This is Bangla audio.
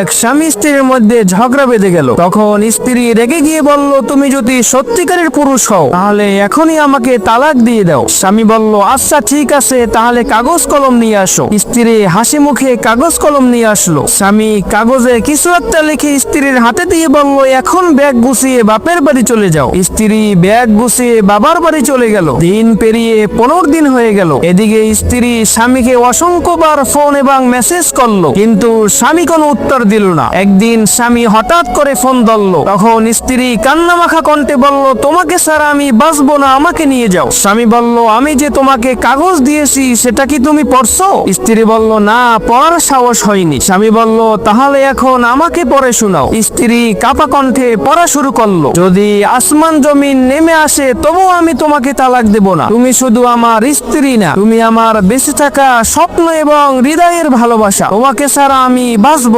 এক স্বামী স্ত্রীর মধ্যে ঝগড়া বেঁধে গেল। তখন স্ত্রী রেগে গিয়ে বলল, তুমি যদি সত্যিকারের পুরুষ হও, তাহলে এখনই আমাকে তালাক দিয়ে দাও। স্বামী বলল আচ্ছা ঠিক আছে, তাহলে কাগজ কলম নিয়ে আসো। স্ত্রী হাসি মুখে কাগজ কলম নিয়ে আসলো। স্বামী কাগজে কিছু একটা লিখে স্ত্রীর হাতে দিয়ে বলল, এখন ব্যাগ গুছিয়ে বাপের বাড়ি চলে যাও। স্ত্রী ব্যাগ গুছিয়ে বাবার বাড়ি চলে গেল। দিন পেরিয়ে পনেরো দিন হয়ে গেল। এদিকে স্ত্রী স্বামীকে অসংখ্যবার ফোন এবং মেসেজ করল। কিন্তু স্বামী কোনো উত্তর দিল না। একদিন স্বামী হঠাৎ করে ফোন ধরল। তখন স্ত্রী কান্নামাখা কণ্ঠে বলল, তোমাকে স্যার আমি বাঁচবো না, আমাকে নিয়ে যাও। স্বামী বলল, আমি যে তোমাকে কাগজ দিয়েছি, সেটা কি তুমি পড়ছো? স্ত্রী বলল, না, পড়ার সাহস হয়নি। স্বামী বলল, তাহলে এখন আমাকে পড়ে শোনাও। স্ত্রী কাপা কণ্ঠে পড়া শুরু করল, যদি আসমান জমিন নেমে আসে, তবুও আমি তোমাকে তালাক দেব না। তুমি শুধু আমার স্ত্রী না, তুমি আমার বেঁচে থাকা স্বপ্ন এবং হৃদয়ের ভালোবাসা। তোমাকে ছাড়া আমি বাঁচবো